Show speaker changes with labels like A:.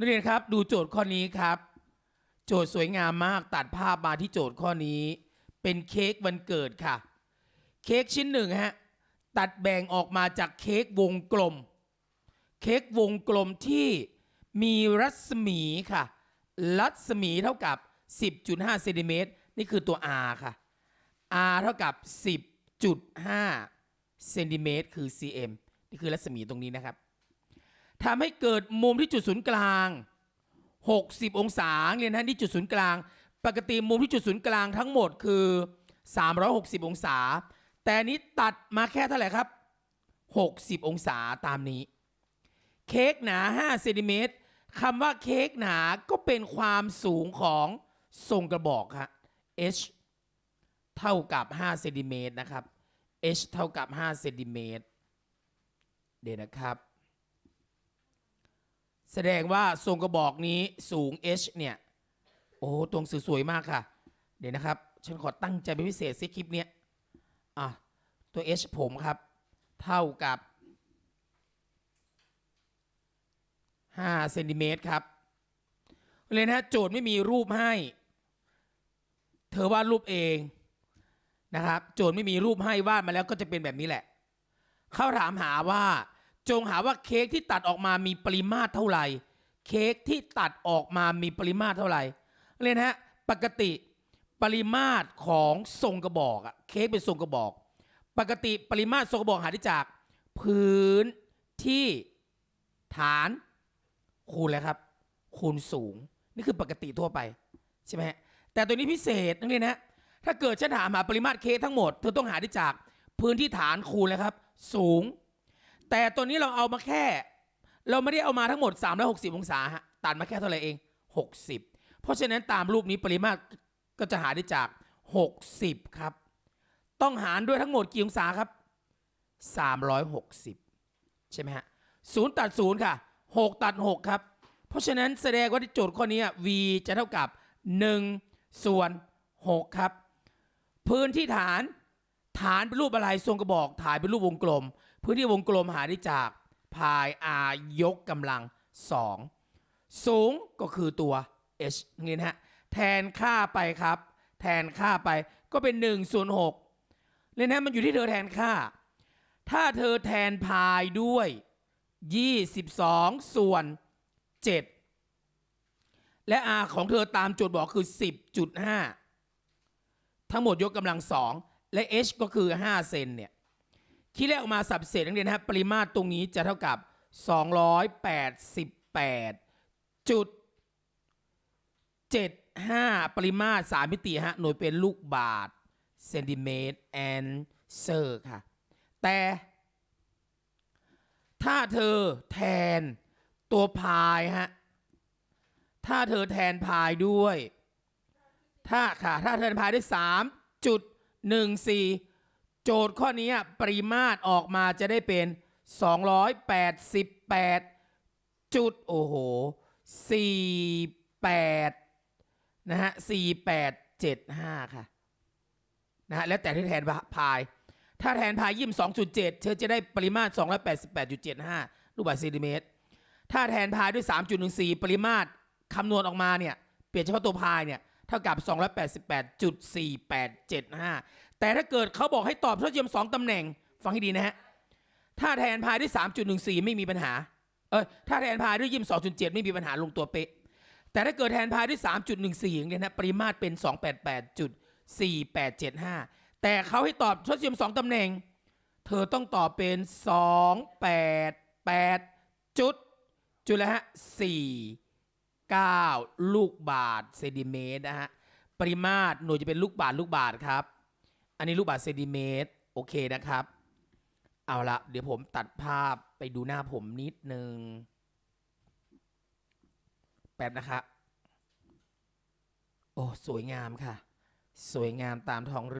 A: นักเรียนครับดูโจทย์ข้อนี้ครับ โจทย์สวยงามมากตัดภาพมาที่โจทย์ข้อนี้ เป็นเค้กวันเกิดค่ะ เค้กชิ้นหนึ่งฮะตัดแบ่งออกมาจากเค้กวงกลม เค้กวงกลมที่มีรัศมีค่ะ รัศมีเท่ากับ 10.5เซนติเมตรนี่คือตัว r ค่ะ r เท่ากับ 10.5เซนติเมตรคือ cm นี่คือรัศมีตรงนี้นะครับ ทำให้เกิดมุมที่จุดศูนย์กลาง 60 องศาเรียนนะที่จุดศูนย์กลาง ปกติมุมที่จุดศูนย์กลางทั้งหมดคือ 360 องศา แต่นนี้ตัดมาแค่เท่าไหร่ครับ 60 องศาตามนี้ เค้กหนา 5 เซนติเมตรคำว่าเค้กหนาก็เป็นความสูงของทรงกระบอกฮะ h เท่ากับ 5 เซนติเมตรนะครับ h เท่ากับ 5 เซนติเมตรเดี๋ยวนะครับ แสดงว่าทรงกระบอกนี้สูง h เนี่ย โอ้ตรงสื่อสวยมากค่ะ เดี๋ยวนะครับ ฉันขอตั้งใจเป็นพิเศษซิคลิปเนี้ยอะ ตัว h ผมครับ เท่ากับ5เซนติเมตรครับ เลยนะฮะโจทย์ไม่มีรูปให้ เธอวาดรูปเองนะครับ โจทย์ไม่มีรูปให้วาดมาแล้วก็จะเป็นแบบนี้แหละ เขาถามหาว่า จงหาว่าเค้กที่ตัดออกมามีปริมาตรเท่าไหร่ เค้กที่ตัดออกมามีปริมาตรเท่าไหร่เลยนะฮะปกติปริมาตรของทรงกระบอกอะเค้กเป็นทรงกระบอก ปกติปริมาตรทรงกระบอกหาได้จาก พื้นที่ฐานคูณแล้วครับ คูณสูง นี่คือปกติทั่วไปใช่ไหมฮะแต่ตัวนี้พิเศษนักเรียนนะถ้าเกิดฉันถามหาปริมาตรเค้กทั้งหมดเธอต้องหาได้จากพื้นที่ฐานคูณแล้วครับ สูง แต่ตัวนี้เราเอามาแค่ เราไม่ได้เอามาทั้งหมด 360 องศาฮะตัดมาแค่เท่าไหร่เอง 60 เพราะฉะนั้นตามรูปนี้ปริมาตรก็จะหาได้จาก 60 ครับ ต้องหารด้วยทั้งหมดกี่องศาครับ 360 ใช่ไหมฮะศูนย์ตัดศูนย์ค่ะ 6 ตัด 6 ครับ เพราะฉะนั้นแสดงว่าที่โจทย์ข้อนี้ v จะเท่ากับ 1 ส่วน 6 ครับ พื้นที่ฐานฐานเป็นรูปอะไรทรงกระบอก ฐานเป็นรูปวงกลม พื้นที่วงกลมหาได้จากพาย r ยกกำลัง 2 สูงก็คือตัว h นี่นะฮะแทนค่าไปครับ แทนค่าไปก็เป็น 1 ส่วน6เลยนะมันอยู่ที่เธอแทนค่า ถ้าเธอแทนพายด้วย 22 ส่วน 7 และ r ของเธอตามโจทย์บอกคือ 10.5 ทั้งหมดยกกำลัง 2 และ h ก็คือ 5 เซนเนี่ย คิดเลขออกมาสับเศษนักเรียนนะฮะปริมาตรตรงนี้จะเท่ากับ 288จุด75 ปริมาตร3มิติฮะหน่วยเป็นลูกบาทเซนติเมตรแอนเซอร์ค่ะ แต่ถ้าเธอแทนตัวพายฮะ ถ้าเธอแทนพายด้วย ถ้าค่ะ ถ้าเธอแทนพายด้วย 3.14 โจทย์ข้อนี้ปริมาตรออกมาจะได้เป็น 288 จุดโอ้โห48นะฮะ4875 ค่ะนะฮะแล้วแต่ที่แทนพาย ถ้าแทนพายยิม2.7เธอจะได้ปริมาตร 288.75 ลูกบาศก์เซนติเมตร ถ้าแทนพายด้วย 3.14 ปริมาตรคำนวณออกมาเนี่ย เปลี่ยนเฉพาะตัวพายเนี่ย เท่ากับ 288.4875 แต่ถ้าเกิดเขาบอกให้ตอบเท่าเทียม 2ตำแหน่ง ฟังให้ดีนะฮะ ถ้าแทนพายด้วย 3.14 ไม่มีปัญหา เออถ้าแทนพายด้วยยิม2.7 ไม่มีปัญหาลงตัวเป๊ะ แต่ถ้าเกิดแทนพายด้วย 3.14อย่างเนี่ยนะ ปริมาตรเป็น 288.4875 แต่เขาให้ตอบเท่าเทียม 2ตำแหน่ง เธอต้องตอบเป็น 288จุดจุดแล้วฮะ4 9 ลูกบาทเซนติเมตรนะฮะ ปริมาตรหน่วยจะเป็นลูกบาทลูกบาทครับ อันนี้ลูกบาทเซนติเมตรโอเคนะครับ เอาละเดี๋ยวผมตัดภาพไปดูหน้าผมนิดนึง แป๊บนะครับโอ้ สวยงามค่ะ สวยงามตามท้อง